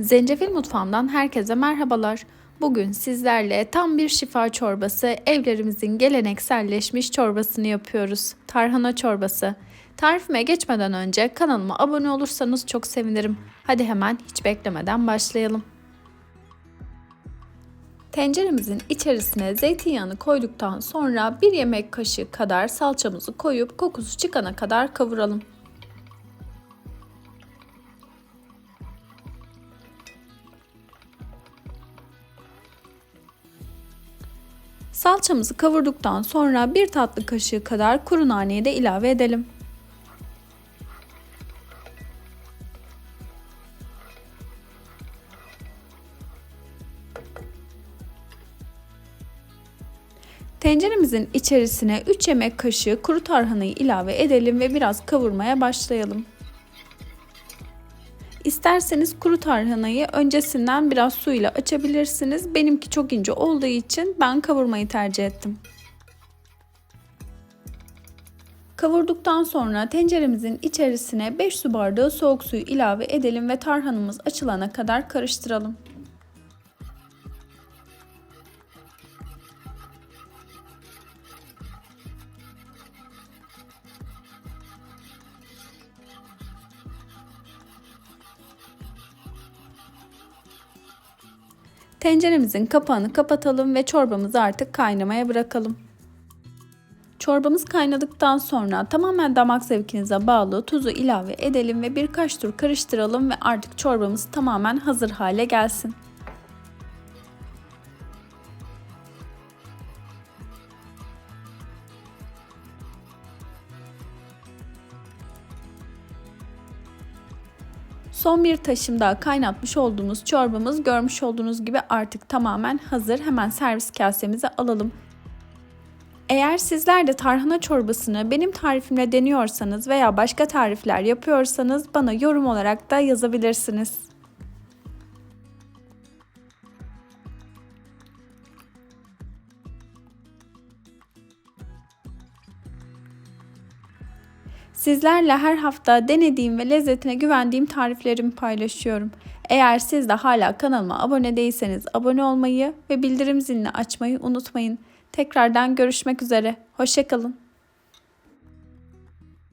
Zencefil mutfağından herkese merhabalar. Bugün sizlerle tam bir şifa çorbası, evlerimizin gelenekselleşmiş çorbasını yapıyoruz. Tarhana çorbası. Tarifime geçmeden önce kanalıma abone olursanız çok sevinirim. Hadi hemen hiç beklemeden başlayalım. Tenceremizin içerisine zeytinyağını koyduktan sonra bir yemek kaşığı kadar salçamızı koyup kokusu çıkana kadar kavuralım. Salçamızı kavurduktan sonra bir tatlı kaşığı kadar kuru naneyi de ilave edelim. Tenceremizin içerisine 3 yemek kaşığı kuru tarhanayı ilave edelim ve biraz kavurmaya başlayalım. İsterseniz kuru tarhanayı öncesinden biraz su ile açabilirsiniz. Benimki çok ince olduğu için ben kavurmayı tercih ettim. Kavurduktan sonra tenceremizin içerisine 5 su bardağı soğuk suyu ilave edelim ve tarhanımız açılana kadar karıştıralım. Tenceremizin kapağını kapatalım ve çorbamızı artık kaynamaya bırakalım. Çorbamız kaynadıktan sonra tamamen damak zevkinize bağlı tuzu ilave edelim ve birkaç tur karıştıralım ve artık çorbamız tamamen hazır hale gelsin. Son bir taşım daha kaynatmış olduğumuz çorbamız görmüş olduğunuz gibi artık tamamen hazır. Hemen servis kasemize alalım. Eğer sizler de tarhana çorbasını benim tarifimle deniyorsanız veya başka tarifler yapıyorsanız bana yorum olarak da yazabilirsiniz. Sizlerle her hafta denediğim ve lezzetine güvendiğim tariflerimi paylaşıyorum. Eğer siz de hala kanalıma abone değilseniz abone olmayı ve bildirim zilini açmayı unutmayın. Tekrardan görüşmek üzere. Hoşçakalın.